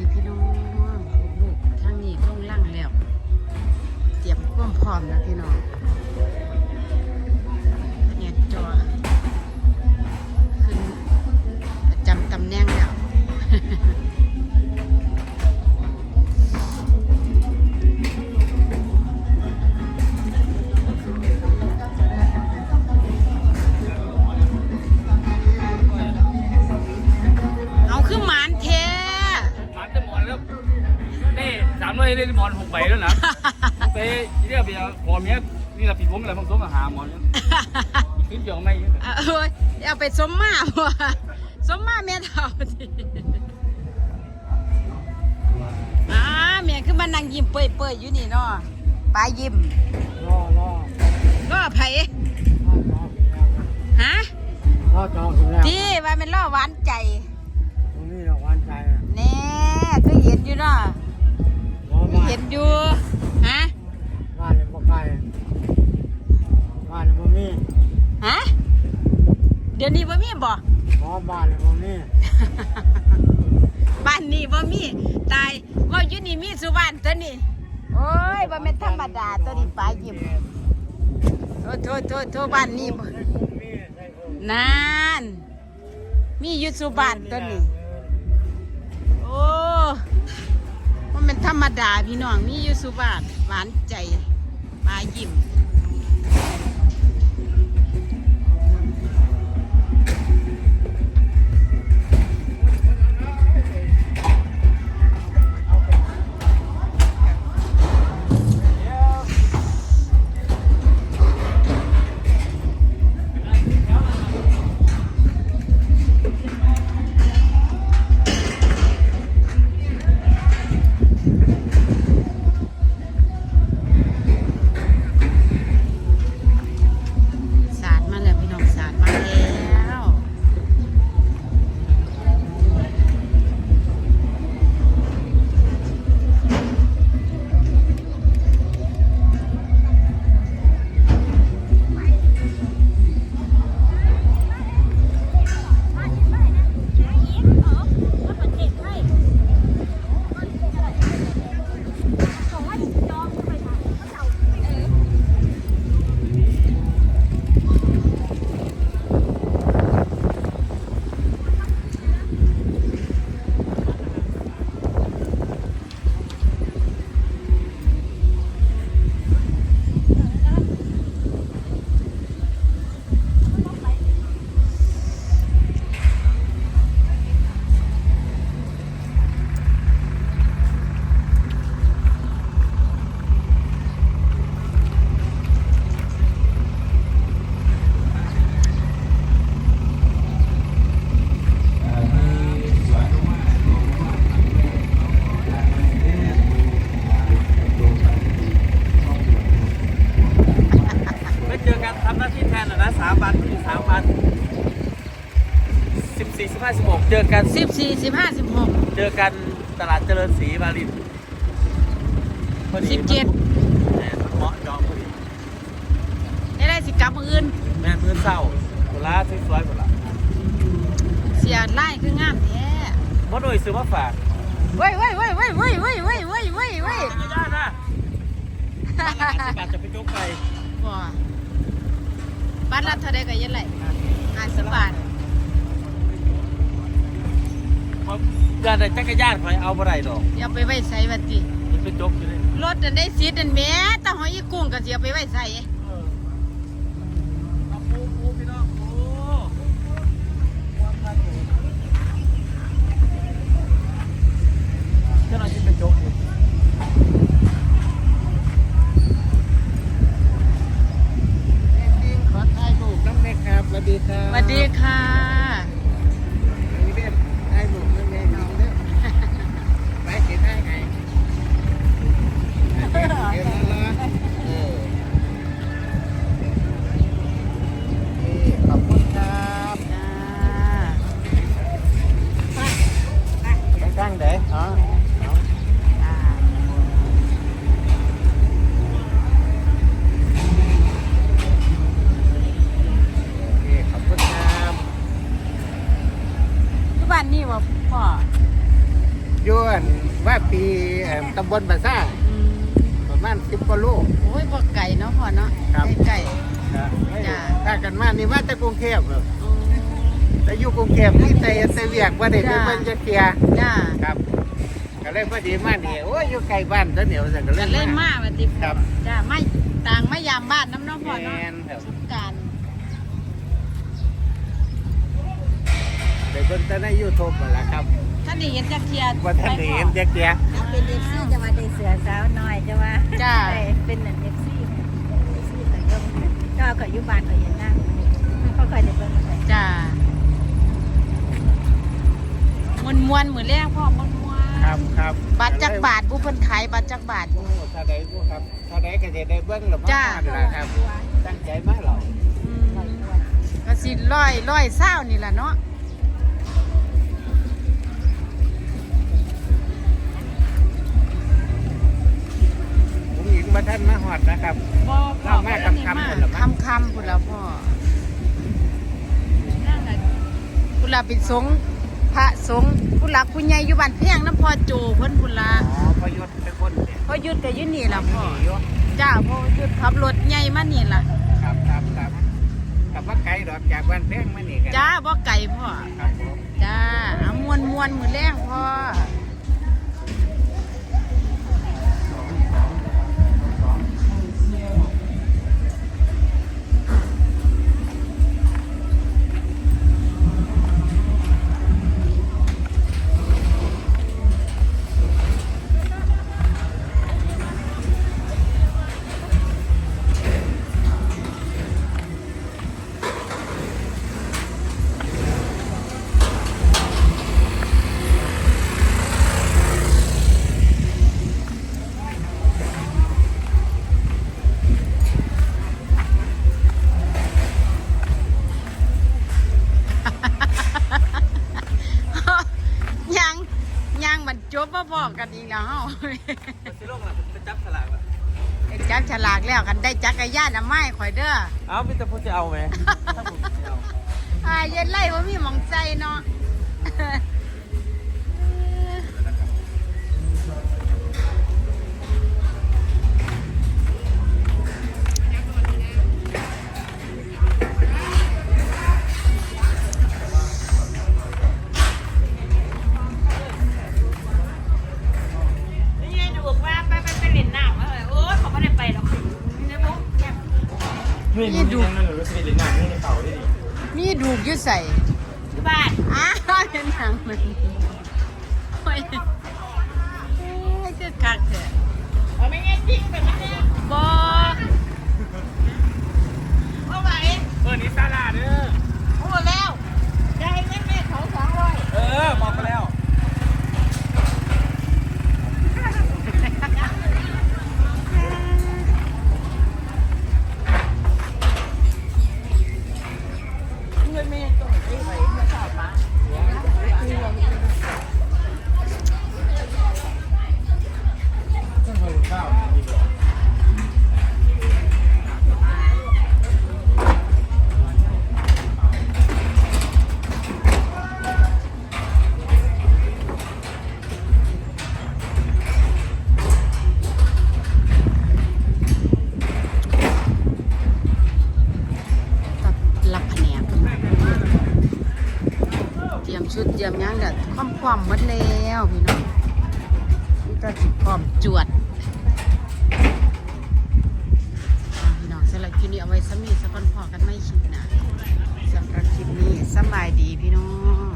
ดีพี่น้องลูกๆทางนี้ลงล่างแล้ว เตรียมความพร้อมนะพี่น้อง ไปเรียกเบียร์พอเมียนี่เราปีผมอะไรผมต้องมาหาหมอนเนี่ยขึ้นเดียวไม่เยอะเอาเอ้ยเอาไปสมมาบ่สมมาแม่เท่าดิอ่าแม่คือมานั่งยิ้มเปื่อยๆอยู่นี่เนาะปลายิ้มรอรอก็ไผรอจอถึงแล้วฮะรอจอถึงแล้วที่ว่ามันล่อหวานใจตรงนี้เราหวานใจอะแน่คือเห็นอยู่เนาะรอบ้านเห็นอยู่ เดี๋ยวนี้บ่มีบ่รอบ้านเลยบ่มีบ้านนี้บ่มีตายว่าอยู่นี่มีสุบ้านตัวนี้โอ้ยบ่แม่นธรรมดาตัวนี้ปลายิ้มโทษโทษโทษโทษบ้านนี้บ่มีใช่ผมนานมีอยู่สุบ้านตัวนี้โอ้ว่ามันธรรมดาพี่น้องมีอยู่สุบ้านหวานใจปลายิ้ม สิบสี่สิบห้าสิบหกเจอกันสิบสี่สิบห้าสิบหกเจอกันตลาดเจริญศรีมารินพอดีสิบเจ็ดเนี่ยมันเหมาะจองพอดีได้ได้สิกลับมืออื่นแม่นมื้อเศร้าเวลาสวยๆหมดละเสียไล่คืองามแท้มดโดยซื้อมาฝากเว้ยเว้ยเว้ยเว้ยเว้ยเว้ยเว้ยเว้ยเว้ยเว้ยไม่ได้นะบางอาสิบบาทจะไปยกไปบ่บ้านรับเท่าใดก็ยังไงห้าสิบบาท ยานใดจักรยานไปเอาบ่ได้ดอกเดี๋ยวไปไว้ใส่บัดนี้มันไปจกอยู่เลยรถอันได้ซีดอันแหม่แต่หอยอีกุ้งก็สิเอาไปไว้ใส่เออเอาปูปูพี่น้องปูเจ้าหน้าที่ไปจกอยู่ขอถ่ายรูปน้ำเล็กครับสวัสดีครับ สวัสดีค่ะ พ่อโยอยู่อั่นว่าปีเอ่อตำบลบาซ่าอืมประมาณสิบกว่าโลโอ้ยบ่ไก่เนาะพ่อเนาะครับใกล้จ้ะ ถ้ากันมานี่มาแต่กรุงเทพเลยๆอ๋อแต่อยู่กรุงเทพนี่แต่แต่เวียกว่าได้ไปจ้ะ เบิ่งจะเกียจ้าครับก็เลยพอดีมานี่โอ้ยอยู่ไกลบ้านตัวเหนียวสั่นก็เลก็ย เลยมาว่าติครับ จ้าไม่ต่างไม่ยามบ้านน้ำเน้องพ่อเนาะแม่นครับ สงกราร ไป เบิ่งแต่ในยูทูบนั่นแหละครับท่านได้เห็นจักเทียว่าท่านได้เห็นจะเกียถ้าเป็นเอฟซีจะมาได้เสือสาวน้อยจะว่าจ้าใช่เป็นเอฟซีเอฟซีแต่ก็ก็ก็อยู่บ้านก็เห็นหน้าเขาเคยได้เบิ่งเลยจ้ามวนมวนๆมือแรกพ่อมวนมวนๆครับครับบาทจักบาทผู้เพิ่นขายบาทจักบาท โอ้ถ้าได้ผู้ครับถ้าได้ก็จะได้เบิ่งหรือจ้ะนั่นล่ะครับ ตั้งใจมาเหรออืมก็สิร้อยร้อยเศร้านี่แหละเนาะ ผมหญิงมาท่านมาหอดนะครับบ่เล่ามาคำๆพุ่นล่ะมั้งคำคำพุ่นละพ่อนั่นน่ะพุ่นละเป็นสงฆ์พระสงฆ์พุ่นละผู้ใหญ่อยู่บ้านเพียงน้ำพ่อโจเพิ่นพุ่นละอ๋อพยศเป็นคนเนี่ยพ่อยุดก็อยู่นี่ล่ะพ่อนี่อยู่จ้าพ่อยุดขับรถใหญ่มานี่ล่ะครับครับครับกับว่าไกลดอกจากบ้านแพงมานี่กันจ้าบ่ไก่พ่อครับผมจ้าเอามวนมวนมือแรงพ่อ มันจบมาบอกกันอีกแล้วเฮาสิลงล่ะจะจับสลากล่ะได้จักฉลากแล้วกันได้จักรยานน่ะไม้ข่อยเด้อเอาพี่ตะพูจะเอาไหมถ้าผมจะเอาอ่าเย็นไล่ว่ามีหมองใจเนาะ ไม่รู้ที่นั่นหรือสิริหนังนี่เต่าได้ดิมีดูกอยู่ใส่ที่บ้านอ้าวเป็นหางมันโอ้ยเอ้ยคือคักเถอะ เอาไม่ไงจริงแบบนั้น ยมชุดเตรียมย่างแบบความความมัดแล้วพี่น้องนี่ก็สิพความจวดพี่น้องสำหรับคลิปนี้เอาไว้สมีสะพอนพอกันไม่ชินนะสำหรับคลิปนี้สบายดีพี่น้อง